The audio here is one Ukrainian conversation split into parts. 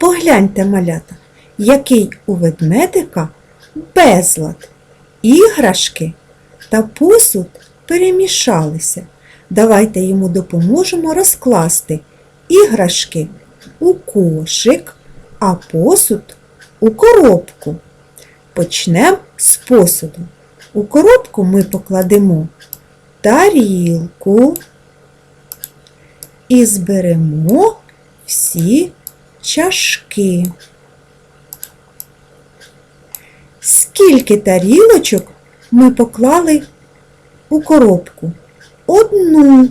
Погляньте, малята, який у ведмедика безлад. Іграшки та посуд перемішалися. Давайте йому допоможемо розкласти іграшки у кошик, а посуд у коробку. Почнемо з посуду. У коробку ми покладемо тарілку і зберемо всі чашки. Скільки тарілочок ми поклали у коробку? Одну.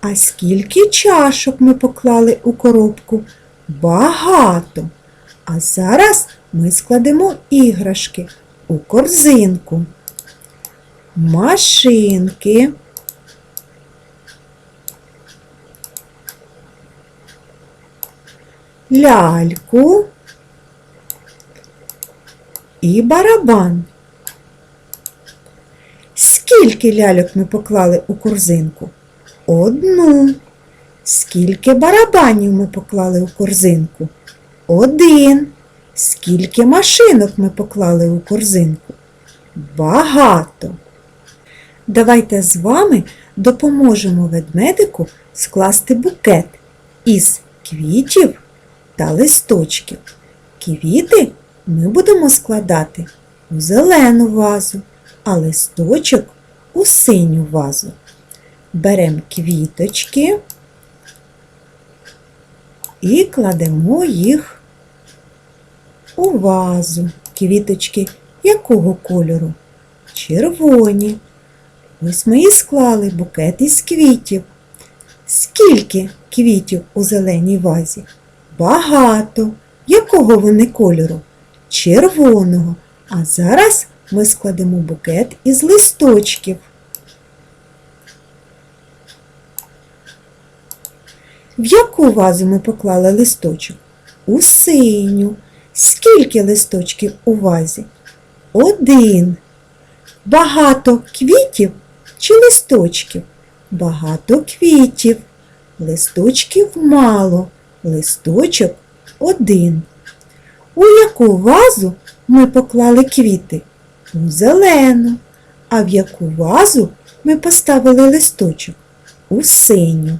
А скільки чашок ми поклали у коробку? Багато. А зараз ми складемо іграшки у корзинку. Машинки. Ляльку і барабан. Скільки ляльок ми поклали у корзинку? Одну. Скільки барабанів ми поклали у корзинку? Один. Скільки машинок ми поклали у корзинку? Багато. Давайте з вами допоможемо ведмедику скласти букет із квітів та листочків. Квіти ми будемо складати у зелену вазу, а листочок у синю вазу. Беремо квіточки і кладемо їх у вазу. Квіточки якого кольору? Червоні. Ось ми і склали букет із квітів. Скільки квітів у зеленій вазі? Багато. Якого вони кольору? Червоного. А зараз ми складемо букет із листочків. В яку вазу ми поклали листочок? У синю. Скільки листочків у вазі? Один. Багато квітів чи листочків? Багато квітів. Листочків мало. Листочок один. У яку вазу ми поклали квіти? У зелену. А в яку вазу ми поставили листочок? У синю.